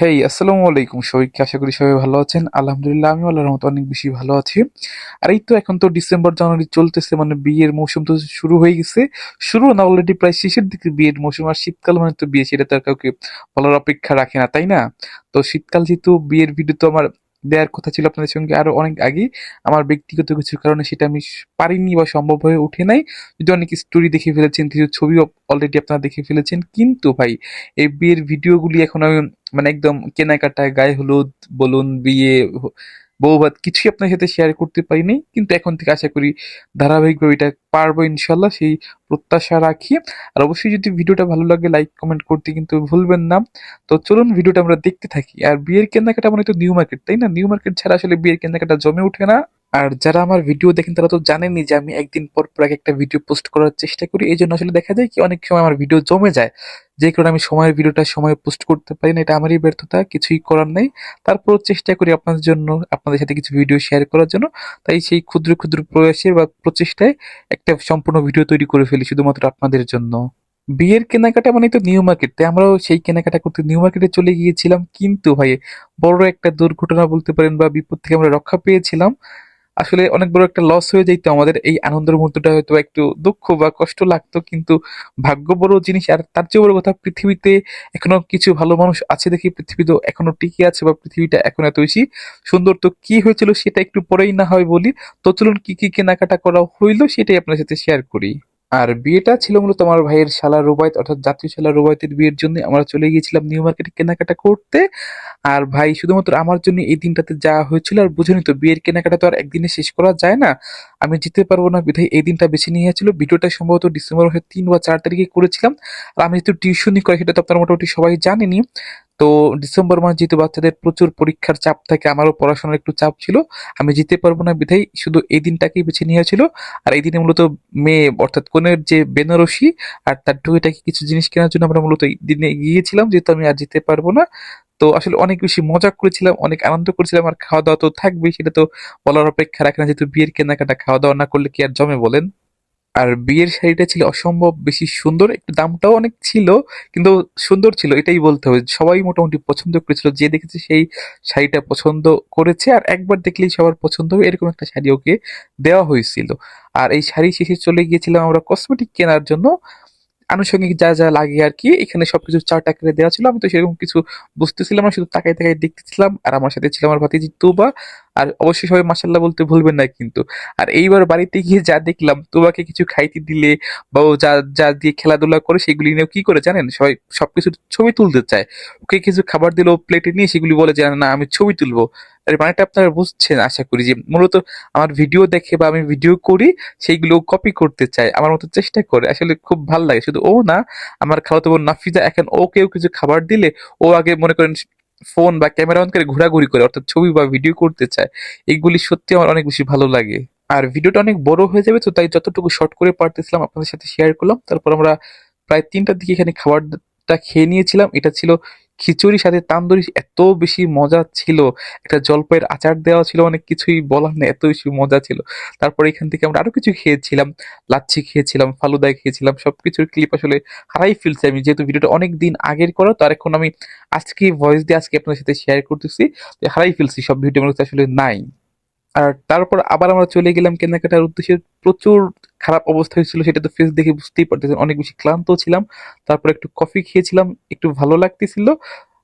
হেই আসসালামু আলাইকুম সবাইকে, আশা করি সবাই ভালো আছেন। আলহামদুলিল্লাহ আমি আল্লাহর মতো অনেক বেশি ভালো আছি। আর এই তো এখন তো ডিসেম্বর, জানুয়ারি চলতেছে মানে বিয়ের মৌসুম তো শুরু হয়ে গেছে। শুরু না অলরেডি প্রায় শেষের দিকে বিয়ের মৌসুম, আর শীতকাল মানে তো বিয়ে, সেটা তো আর কাউকে বলার অপেক্ষা রাখে না, তাই না? তো শীতকাল যেহেতু বিয়ের ভিডিও তো আমার দেওয়ার কথা ছিল আপনাদের সঙ্গে আরও অনেক আগে আমার ব্যক্তিগত কিছু কারণে সেটা আমি পারিনি বা সম্ভব হয়ে ওঠে নাই। যদি অনেক স্টোরি দেখে ফেলেছেন, কিছু ছবি অলরেডি আপনারা দেখে ফেলেছেন, কিন্তু ভাই, এই বিয়ের ভিডিওগুলি এখন আমি মানে একদম কেনাকাটা গায়ে হলুদ, বলুন, বিয়ে বৌভাত কিছুই আপনার সাথে শেয়ার করতে পারিনি, কিন্তু এখন থেকে আশা করি ধারাবাহিকভাবে এটা পারব ইনশাল্লাহ সেই প্রত্যাশা রাখি। আর অবশ্যই যদি ভিডিওটা ভালো লাগে লাইক কমেন্ট করতে কিন্তু ভুলবেন না। তো চলুন ভিডিওটা আমরা দেখতে থাকি। আর বিয়ের কেনাকাটা মানে তো নিউ মার্কেট তাই না? নিউ মার্কেট ছাড়া আসলে বিয়ের কেনাকাটা জমে ওঠে না। আর যারা আমার ভিডিও দেখেন, তারা তো জানেনই যে আমি একদিন পর পর এক একটা ভিডিও পোস্ট করার চেষ্টা করি। এই জন্য আসলে দেখা যায় কি, অনেক সময় আমার ভিডিও জমে যায়। যে কারণে আমি সময়ের ভিডিওটা সময় পোস্ট করতে পারি না, এটা আমারই ব্যর্থতা, কিছুই করার নেই। তারপর চেষ্টা করি আপনাদের জন্য, আপনাদের সাথে কিছু ভিডিও শেয়ার করার জন্য। তাই সেই ক্ষুদ্র ক্ষুদ্র প্রয়াসের বা প্রচেষ্টায় একটা সম্পূর্ণ ভিডিও তৈরি করে ফেলি, শুধুমাত্র আপনাদের জন্য। বিয়ের কেনাকাটা মানে তো নিউ মার্কেট তাই আমরাও সেই কেনাকাটা করতে নিউ মার্কেটে চলে গিয়েছিলাম। কিন্তু ভাই, বড় একটা দুর্ঘটনা বলতে পারেন বা বিপদ থেকে আমরা রক্ষা পেয়েছিলাম। আসলে অনেক বড় একটা লস হয়ে যাইতো আমাদের। এই আনন্দের মুহূর্তটা হয়তো একটু দুঃখ বা কষ্ট লাগতো, কিন্তু ভাগ্য বড় জিনিস আর তার চেয়ে বড় কথা পৃথিবীতে এখনও কিছু ভালো মানুষ আছে দেখি পৃথিবী তো এখনও টিকে আছে বা পৃথিবীটা এখন এত বেশি সুন্দর। তো কি হয়েছিল সেটা একটু পরেই না হয় বলি, তো চলুন কি কি কেনাকাটা করা হইল সেটাই আপনার সাথে শেয়ার করি। আর বিয়েটা ছিল মূলত আমার ভাইয়ের শালা রুবায়ত, অর্থাৎ জাতীয় শালা রুবায়তের বিয়ের জন্য আমরা চলে গিয়েছিলাম নিউ মার্কেটে কেনাকাটা করতে। আর ভাই, শুধুমাত্র আমার জন্য এই দিনটাতে যাওয়া হয়েছিল আর বুঝুনি তো বিয়ের কেনাকাটা তো আর একদিনে শেষ করা যায় না। আমি যেতে পারব না, বিধায় এই দিনটা বেছে নিয়েছিল ভিডিওটা সম্ভবত ডিসেম্বর মাসের তিন বা চার তারিখে করেছিলাম। আর আমি যেহেতু টিউশনই করি, সেটা তো আপনারা মোটামুটি সবাই জানেনি তো ডিসেম্বর মাস যেহেতু বাচ্চাদের প্রচুর পরীক্ষার চাপ থাকে, আমারও পড়াশোনার একটু চাপ ছিল, আমি যেতে পারব না বিধাই শুধু এই দিনটাকেই বেছে নিয়েছিল আর এই দিনে মূলত মেয়ে, অর্থাৎ কনের যে বেনারসি আর তার টুকিটাকি কিছু জিনিস কেনার জন্য আমরা মূলত এই দিনে গিয়েছিলাম, যেহেতু আমি আর যেতে পারব না। তো আসলে অনেক বেশি মজা করেছিলাম, অনেক আনন্দ করেছিলাম, আর খাওয়া দাওয়া তো থাকবেই, সেটা তো বলার অপেক্ষা রাখে না, যেহেতু বিয়ের কেনাকাটা খাওয়া দাওয়া না করলে কি আর জমে বলেন? আর বিয়ের শাড়িটা ছিল অসম্ভব বেশি সুন্দর, একটু দামটাও অনেক ছিল, কিন্তু সুন্দর ছিল, এটাই বলতে হবে। সবাই মোটামুটি পছন্দ করেছিল, যে দেখেছে সেই শাড়িটা পছন্দ করেছে, আর একবার দেখলেই সবার পছন্দ হবে, এরকম একটা শাড়ি ওকে দেওয়া হয়েছিল। আর এই শাড়ি শেষে চলে গিয়েছিলাম আমরা কসমেটিক কেনার জন্য। আনুষঙ্গিক যা যা লাগে আর কি, এখানে সবকিছু চার্ট আকারে দেওয়া ছিল, আমি তো সেরকম কিছু বুঝতেছিলাম না, শুধু তাকাই তাকাই দেখতেছিলাম। আর আমার সাথে ছিল আমার ভাতিজি তুবা আর অবশ্যই সবাই মাসাল্লাহ বলতে ভুলবেন না কিন্তু। আর এইবার বাড়িতে গিয়ে যা দেখলাম তুবাকে কিছু খাইতে দিলে বা ও যা যা দিয়ে খেলাধুলা করে সেগুলি নিয়ে কি করে জানেন? সবাই সবকিছু ছবি তুলতে চায়। ওকে কিছু খাবার দিল প্লেটে নিয়ে সেগুলি বলে যে, না আমি ছবি তুলবো। আর মানেটা আপনারা বুঝছেন, আশা করি যে মূলত আমার ভিডিও দেখে বা আমি ভিডিও করি সেইগুলো কপি করতে চায়। আমার মতো চেষ্টা করে, আসলে খুব ভালো লাগে। শুধু ও না, আমার খালাতো বোন নাফিজা, এখন ওকেও কিছু খাবার দিলে ও আগে মনে করেন ফোন বা ক্যামেরা অন করে ঘোরাঘুরি করে, অর্থাৎ ছবি বা ভিডিও করতে চায়, এগুলি সত্যি আমার অনেক বেশি ভালো লাগে। আর ভিডিওটা অনেক বড় হয়ে যাবে, তো তাই যতটুকু শর্ট করে পারতেছিলাম আপনাদের সাথে শেয়ার করলাম, তারপর আমরা প্রায় তিনটার দিকে এখানে খাবারটা খেয়ে নিয়েছিলাম। এটা ছিল খিচুড়ির সাথে তান্দুরি এত বেশি মজা ছিল, একটা জলপাইয়ের আচার দেওয়া ছিল অনেক কিছুই বলার নেই, এত বেশি মজা ছিল। তারপর এখান থেকে আমরা আরও কিছু খেয়েছিলাম, লাচ্ছি খেয়েছিলাম ফালুদা খেয়েছিলাম, সবকিছুর ক্লিপ আসলে হারাই ফেলছি আমি, যেহেতু ভিডিওটা অনেক দিন আগের করো তার এখন আমি আজকে ভয়েস দিয়ে আজকে আপনার সাথে শেয়ার করতেছি হারাই ফেলছি, সব ভিডিও আমার আসলে নাই। আর তারপর আবার আমরা চলে গেলাম কেনাকাটার উদ্দেশ্যে। প্রচুর খারাপ অবস্থা হয়েছিল, সেটা তো ফেস দেখে বুঝতেই পারতেছেন, অনেক বেশি ক্লান্ত ছিলাম। তারপর একটু কফি খেয়েছিলাম, একটু ভালো লাগতেছিল।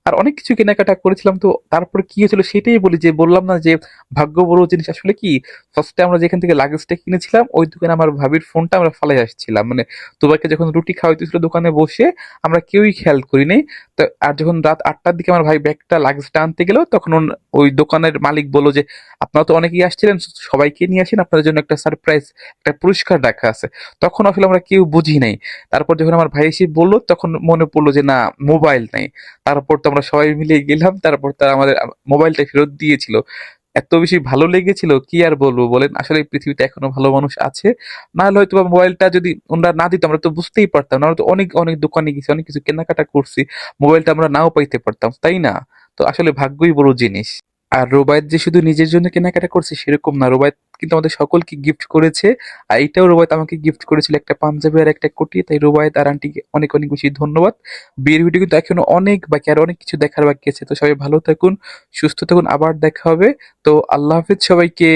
আর অনেক কিছু কেনাকাটা করেছিলাম, তো তারপর কি হয়েছিল সেটাই বলি যে, বললাম না যে ভাগ্য বড় জিনিস আসলে কি? ফার্স্টে আমরা যেখান থেকে লাগেজটা কিনেছিলাম, ওই দোকানে আমার ভাবির ফোনটা আমরা ফালাই আসছিলাম। মানে তোবাকে যখন রুটি খাওয়াইতেছিল দোকানে বসে, আমরা কেউই খেয়াল করি নাই তো, আর যখন রাত আটটার দিকে আমার ভাই ব্যাগটা লাগেজটা আনতে গেল, তখন ওই দোকানের মালিক বলল যে, আপনারা তো অনেকেই আসছিলেন, সবাইকে নিয়ে আসেন, আপনাদের জন্য একটা সারপ্রাইজ একটা পুরস্কার রাখা আছে। তখন আসলে আমরা কেউ বুঝি নাই। তারপর যখন আমার ভাই এসে বলল, তখন মনে পড়ল যে, না মোবাইল নেই। তারপর তো আমরা সবাই মিলে গেলাম, তারপর তারা আমাদের মোবাইলটা ফেরত দিয়েছিল। এত বেশি ভালো লেগেছিল, কি আর বলব বলেন? আসলে পৃথিবীতে এখনও ভালো মানুষ আছে। না হলে হয়তো মোবাইলটা যদি ওনারা না দিত, আমরা তো বুঝতেই পারতাম। না হয়তো অনেক অনেক দোকানে গেছি, অনেক কিছু কেনাকাটা করছি, মোবাইলটা আমরা নাও পাইতে পারতাম, তাই না? তো আসলে ভাগ্যই বড় জিনিস। আর রোবায়ত যে শুধু নিজের জন্য কেনাকাটা করছে সেরকম না। রোবায়ত কিন্তু আমাদের সকলকে গিফট করেছে, আর এটাও রোবায়ত আমাকে গিফট করেছিল একটা পাঞ্জাবি আর একটা কোটি তাই রোবায়ত আর আন্টিকে অনেক অনেক বেশি ধন্যবাদ। বিয়ের ভিডিও কিন্তু এখনও অনেক বাকি, আর অনেক কিছু দেখার বাকি আছে। তো সবাই ভালো থাকুন, সুস্থ থাকুন, আবার দেখা হবে। তো আল্লাহ হাফিজ সবাইকে।